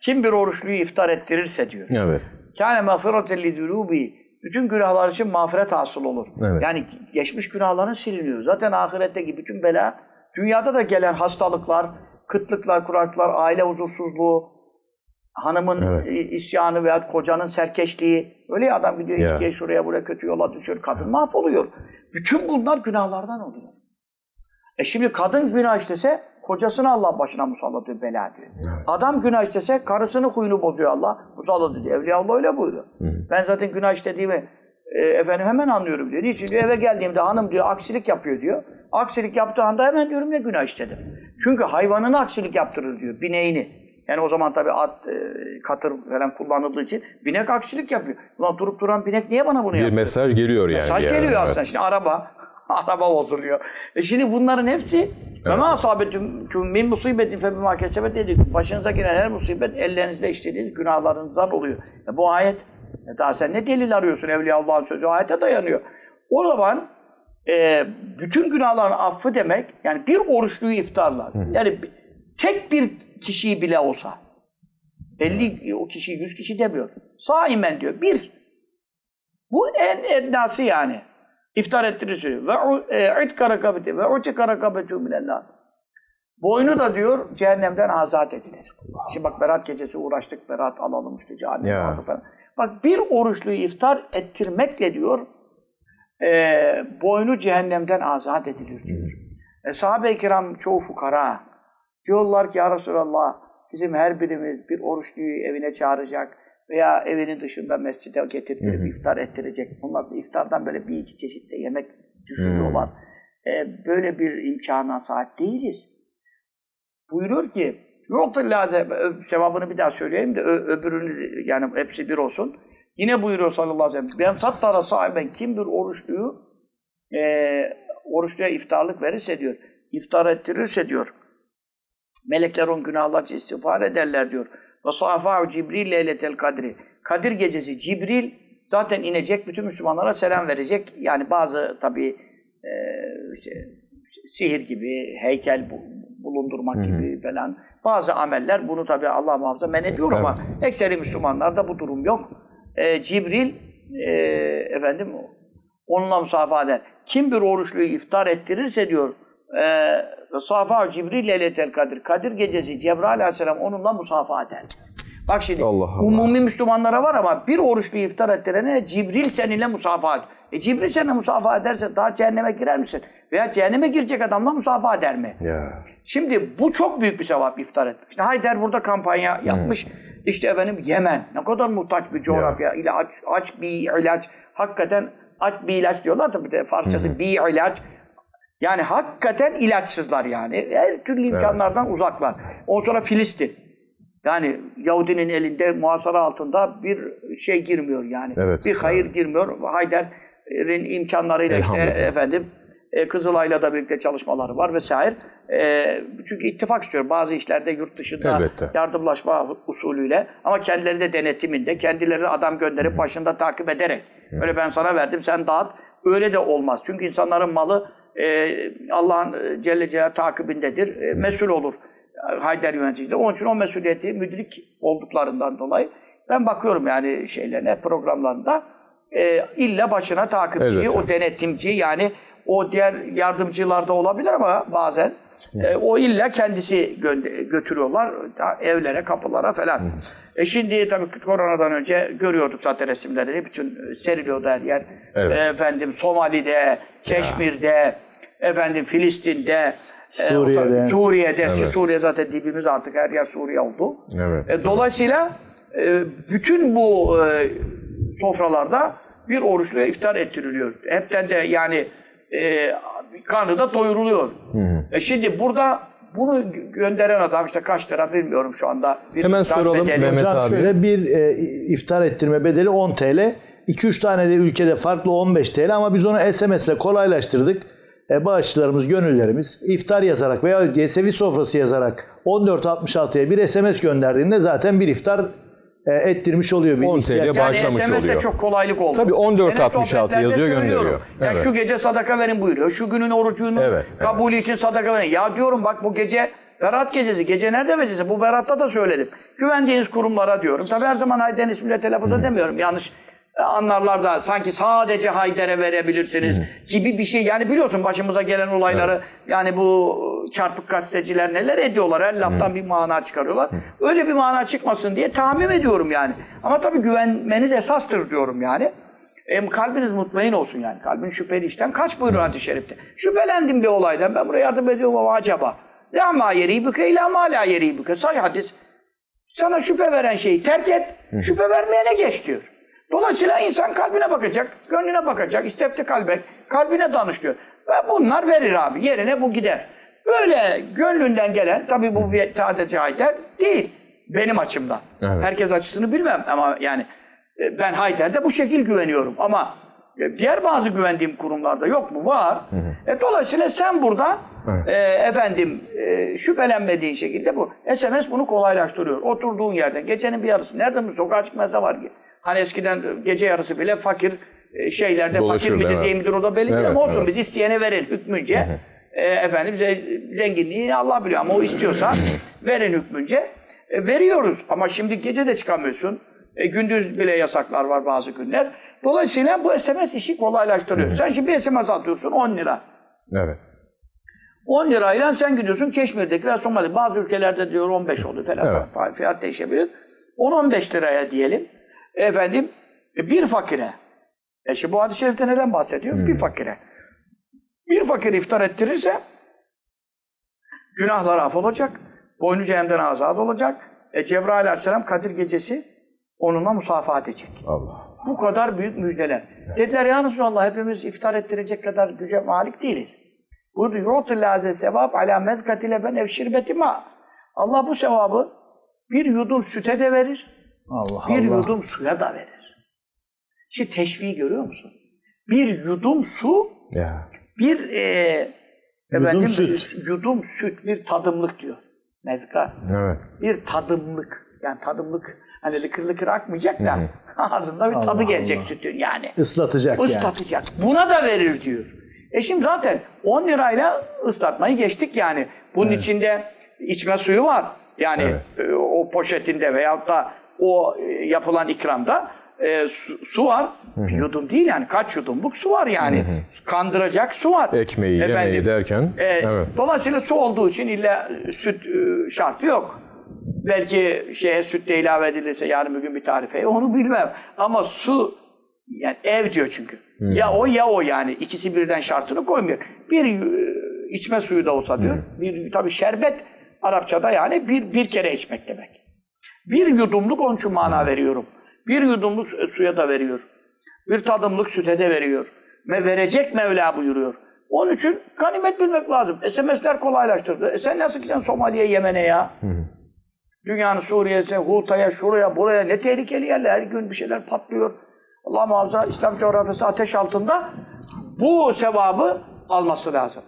kim bir oruçluyu iftar ettirirse diyor. Evet. Kâne mağfireten li zunubi. Bütün günahlar için mağfiret hasıl olur. Evet. Yani geçmiş günahların siliniyor. Zaten ahiretteki bütün bela, dünyada da gelen hastalıklar, kıtlıklar, kuraklıklar, aile huzursuzluğu, hanımın Evet. isyanı veya kocanın serkeşliği. Öyle ya adam gidiyor içkiye şuraya buraya kötü yola düşüyor. Kadın mahvoluyor. Bütün bunlar günahlardan oluyor. E şimdi kadın günah işlese kocasını Allah başına musallat ediyor, bela diyor. Adam günah işlese karısını huyunu bozuyor Allah. Musallat ediyor. Evliya Allah öyle buyuruyor. Ben zaten günah işlediğimi e, efendim hemen anlıyorum diyor. Niçin diyor eve geldiğimde hanım diyor aksilik yapıyor diyor. Aksilik yaptığı anda hemen diyorum ya günah işledim. Çünkü hayvanını aksilik yaptırır diyor. Bineğini. Yani o zaman tabii at, e, katır falan kullanıldığı için binek aksilik yapıyor. Ulan durup duran binek niye bana bunu Bir yapıyor? mesaj geliyor yani. Mesaj yani. geliyor Evet. aslında. Şimdi araba, araba bozuluyor. E şimdi bunların hepsi ve ma asabetüm min musibetin fe bima kesebet dedik. Başınıza gelen her musibet ellerinizde işlediğiniz günahlarınızdan oluyor. E bu ayet e daha sen ne delil arıyorsun Evliya Allah'ın sözü ayete dayanıyor. O zaman e, bütün günahların affı demek yani bir oruçluyu iftarlar. Yani tek bir kişiyi bile olsa 50 o kişi 100 kişi demiyor. Saimen diyor. Bir bu en ednası yani. İftar söylüyor. Ve e, itka rakabeti ve utika rakabetu minennar. Boynu da diyor cehennemden azat edilir. Şimdi bak Berat gecesi uğraştık. Berat alalım işte cehennem falan. Bak bir oruçluyu iftar ettirmekle diyor e, boynu cehennemden azat edilir diyor. E, sahabe-i kiram çoğu fukara. Diyorlar ki ya Resulallah bizim her birimiz bir oruçluyu evine çağıracak veya evinin dışında mescide getirtirip iftar ettirecek. Da iftardan böyle bir iki çeşit de yemek düşünüyorlar. E, böyle bir imkana sahip değiliz. Buyuruyor ki yoktur lade sevabını bir daha söyleyeyim de ö- öbürünü yani hepsi bir olsun. Yine buyuruyor sallallahu aleyhi ve sellem. Ben fattara sahiben kim bir oruçluyu e, oruçluya iftarlık verirse diyor. iftar ettirirse diyor. Melekler on günahlar için istiğfar ederler diyor. Ve sahafahu Cibril leyletel kadri. Kadir gecesi Cibril zaten inecek, bütün Müslümanlara selam verecek. Yani bazı tabii e, işte, sihir gibi, heykel bu- bulundurmak gibi falan. Bazı ameller bunu tabii Allah muhafaza men ediyor ama ekseri Müslümanlarda bu durum yok. E, Cibril e, efendim onunla musafaha eder. Kim bir oruçluyu iftar ettirirse diyor e, Safa Cibril leyletel kadir. Kadir gecesi Cebrail aleyhisselam onunla musafaha eder. Bak şimdi Allah Allah. umumi Müslümanlara var ama bir oruçlu iftar ettirene Cibril seninle musafaha eder. E Cibril seninle musafaha ederse daha cehenneme girer misin? Veya cehenneme girecek adamla musafaha eder mi? Ya. Şimdi bu çok büyük bir sevap iftar etmek. İşte Hayder burada kampanya yapmış. İşte efendim Yemen. Ne kadar muhtaç bir coğrafya. İlaç, aç bir ilaç. Hakikaten aç bir ilaç diyorlar da bir de Farsçası bir ilaç. Yani hakikaten ilaçsızlar yani. Her türlü imkanlardan uzaklar. Ondan sonra Filistin. Yani Yahudinin elinde muhasara altında bir şey girmiyor yani. Evet. Bir hayır girmiyor. Hayder'in imkanlarıyla işte efendim e, Kızılay'la da birlikte çalışmaları var vesaire. E, çünkü ittifak istiyor. Bazı işlerde yurt dışında Elbette. yardımlaşma usulüyle ama kendileri de denetiminde, kendileri adam gönderip başında takip ederek. Öyle ben sana verdim sen dağıt. Öyle de olmaz. Çünkü insanların malı e, Allah'ın e, Celle Celaluhu takibindedir. E, mesul olur. e, Hayder yöneticide. Onun için o mesuliyeti müdrik olduklarından dolayı ben bakıyorum yani şeylerine, programlarında e, illa başına takipçiyi, Elbette. o denetimci yani o diğer yardımcılarda olabilir ama bazen e, o illa kendisi götürüyorlar evlere, kapılara falan. E şimdi tabii koronadan önce görüyorduk zaten resimleri. Bütün seriliyordu her yer. Evet. E, efendim Somali'de, Keşmir'de, efendim Filistin'de, e, Suriye'de. zaman Suriye'de. Eski Evet. Suriye zaten dibimiz artık her yer Suriye oldu. Evet. E, dolayısıyla e, bütün bu e, sofralarda bir oruçlu iftar ettiriliyor. Hepten de yani e, karnı da doyuruluyor. E şimdi burada bunu gö- gönderen adam işte kaç lira bilmiyorum şu anda. Bir Hemen soralım bedeli. Mehmet Hocam abi. şöyle bir e, iftar ettirme bedeli 10 TL. 2-3 tane de ülkede farklı 15 TL ama biz onu SMS ile kolaylaştırdık. E, bağışçılarımız, gönüllerimiz iftar yazarak veya yesevi sofrası yazarak 1466'ya bir SMS gönderdiğinde zaten bir iftar e, ettirmiş oluyor. Bir 10 TL ihtiyaç- bağış- Yani SMS oluyor. çok kolaylık oldu. Tabii 14.66 Ben hep sohbetlerde yazıyor, gönderiyor. Yani Evet. şu gece sadaka verin buyuruyor. Şu günün orucunun Evet, evet. kabulü için sadaka verin. Ya diyorum bak bu gece Berat gecesi. Gece nerede gecesi? Bu Berat'ta da söyledim. Güvendiğiniz kurumlara diyorum. Tabi her zaman Hayder'in ismiyle telaffuz edemiyorum. Yanlış e, anlarlar da sanki sadece Hayder'e verebilirsiniz gibi bir şey. Yani biliyorsun başımıza gelen olayları yani bu çarpık gazeteciler neler ediyorlar. Her laftan bir mana çıkarıyorlar. Öyle bir mana çıkmasın diye tahmin ediyorum yani. Ama tabii güvenmeniz esastır diyorum yani. E, kalbiniz mutmain olsun yani. Kalbin şüpheli işten kaç buyuruyor hadis-i şerifte. Şüphelendim bir olaydan. Ben buraya yardım ediyorum ama acaba. La ma yeribüke ila ma la yeribüke. Say hadis. Sana şüphe veren şeyi terk et. Şüphe vermeyene geç diyor. Dolayısıyla insan kalbine bakacak, gönlüne bakacak, istefte kalbek, kalbine danış diyor. Ve bunlar verir abi. Yerine bu gider. Böyle gönlünden gelen, tabii bu bir sadece Hayder değil. Benim açımdan. Evet. Herkes açısını bilmem ama yani e, ben Hayder'de bu şekil güveniyorum. Ama e, diğer bazı güvendiğim kurumlarda yok mu? Var. E, dolayısıyla sen burada Evet. e, efendim e, şüphelenmediğin şekilde bu. SMS bunu kolaylaştırıyor. Oturduğun yerden gecenin bir yarısı. Nerede mi? Sokağa çıkmasa var ki. Hani eskiden gece yarısı bile fakir e, şeylerde fakir midir evet. değil midir o da belli değil Evet, ama olsun evet. biz isteyene verin hükmünce. E, efendim ze- zenginliği Allah biliyor ama o istiyorsa verin hükmünce. E, veriyoruz ama şimdi gece de çıkamıyorsun. E, gündüz bile yasaklar var bazı günler. Dolayısıyla bu SMS işi kolaylaştırıyor. Sen şimdi bir SMS atıyorsun 10 lira. Evet. 10 lirayla sen gidiyorsun Keşmir'dekiler Somali. Bazı ülkelerde diyor 15 oluyor falan. Evet. Fiyat değişebilir. 10-15 liraya diyelim. Efendim e, bir fakire. E şimdi bu hadis-i şerifte neden bahsediyor? Bir fakire. Bir fakir iftar ettirirse günahları af olacak. Boynu cehennemden azad olacak. E, Cebrail aleyhisselam Kadir gecesi onunla musafahat edecek. Allah. Bu kadar büyük müjdeler. Dediler ya Resulallah hepimiz iftar ettirecek kadar güce malik değiliz. Bu yutillâze sevap ala mezkatile ben evşirbeti ma. Allah bu sevabı bir yudum süte de verir, Allah bir Allah. yudum suya da verir. Şimdi teşviği görüyor musun? Bir yudum su, Ya. bir e, Yudum efendim, süt. yudum süt, bir tadımlık diyor. Mezka. Evet. Bir tadımlık. Yani tadımlık hani lıkır lıkır akmayacak da ağzında bir tadı Allah gelecek Allah. sütün yani. Islatacak yani. Islatacak. Buna da verir diyor. E şimdi zaten 10 lirayla ıslatmayı geçtik yani. Bunun içinde içme suyu var. Yani Evet. e, o poşetinde veyahut da o e, yapılan ikramda e, su, su var. Bir yudum değil yani. Kaç yudumluk su var yani. Kandıracak su var. Ekmeği, yemeği Efendim, derken. e, evet. Dolayısıyla su olduğu için illa süt e, şartı yok. Belki şeye süt de ilave edilirse yarın bir gün bir tarifeye onu bilmem. Ama su yani ev diyor çünkü. Ya o ya o yani. ikisi birden şartını koymuyor. Bir e, içme suyu da olsa diyor. Bir tabii şerbet Arapçada yani bir bir kere içmek demek. Bir yudumluk onun için mana veriyorum. Bir yudumluk su- suya da veriyor. Bir tadımlık süte de veriyor. Ve verecek Mevla buyuruyor. Onun için ganimet bilmek lazım. SMS'ler kolaylaştırdı. E sen nasıl gideceksin Somali'ye, Yemen'e ya? Dünyanın Suriye'sine, Huta'ya, şuraya, buraya ne tehlikeli yerler. Her gün bir şeyler patlıyor. Allah muhafaza İslam coğrafyası ateş altında. Bu sevabı alması lazım.